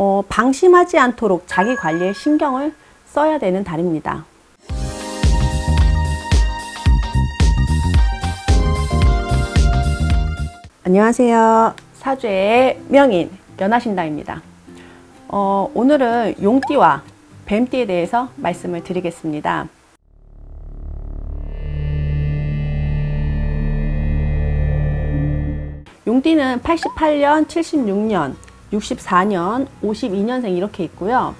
어, 방심하지 않도록 자기 관리에 신경을 써야 되는 달입니다. 안녕하세요. 사주의 명인 연하신당입니다. 어, 오늘은 용띠와 뱀띠에 대해서 말씀을 드리겠습니다. 용띠는 88년, 76년, 64년, 52년생 이렇게 있고요.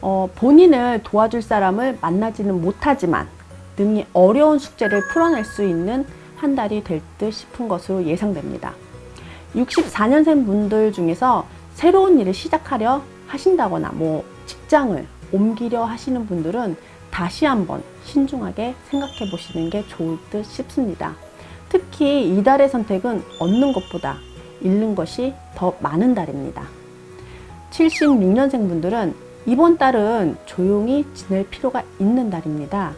어, 본인을 도와줄 사람을 만나지는 못하지만 능히 어려운 숙제를 풀어낼 수 있는 한 달이 될 듯 싶은 것으로 예상됩니다. 64년생 분들 중에서 새로운 일을 시작하려 하신다거나 뭐 직장을 옮기려 하시는 분들은 다시 한번 신중하게 생각해 보시는 게 좋을 듯 싶습니다. 특히 이달의 선택은 얻는 것보다 잃는 것이 더 많은 달입니다. 76년생 분들은 이번 달은 조용히 지낼 필요가 있는 달입니다.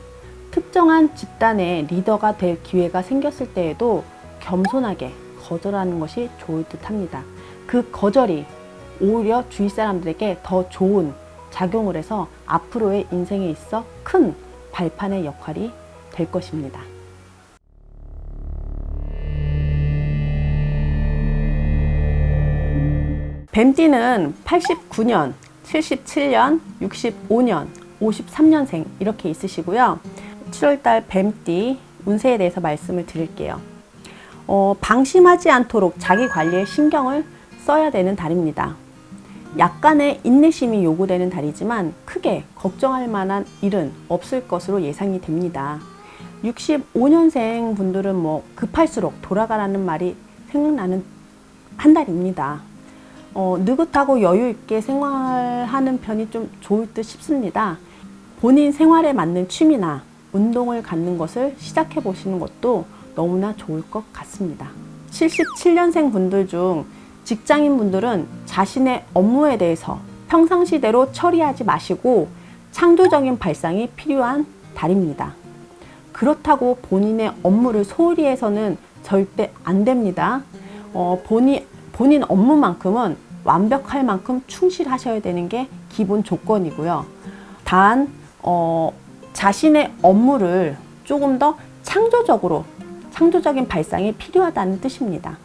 특정한 집단의 리더가 될 기회가 생겼을 때에도 겸손하게 거절하는 것이 좋을 듯 합니다. 그 거절이 오히려 주위 사람들에게 더 좋은 작용을 해서 앞으로의 인생에 있어 큰 발판의 역할이 될 것입니다. 뱀띠는 89년, 77년, 65년, 53년생 이렇게 있으시고요. 7월달 뱀띠 운세에 대해서 말씀을 드릴게요. 어, 방심하지 않도록 자기 관리에 신경을 써야 되는 달입니다. 약간의 인내심이 요구되는 달이지만 크게 걱정할 만한 일은 없을 것으로 예상이 됩니다. 65년생 분들은 뭐 급할수록 돌아가라는 말이 생각나는 한 달입니다. 어, 느긋하고 여유 있게 생활하는 편이 좀 좋을 듯 싶습니다. 본인 생활에 맞는 취미나 운동을 갖는 것을 시작해 보시는 것도 너무나 좋을 것 같습니다. 77년생 분들 중 직장인 분들은 자신의 업무에 대해서 평상시대로 처리하지 마시고 창조적인 발상이 필요한 달입니다. 그렇다고 본인의 업무를 소홀히 해서는 절대 안 됩니다. 어, 본인, 본인 업무만큼은 완벽할 만큼 충실하셔야 되는 게 기본 조건이고요. 단, 어, 자신의 업무를 조금 더 창조적으로, 창조적인 발상이 필요하다는 뜻입니다.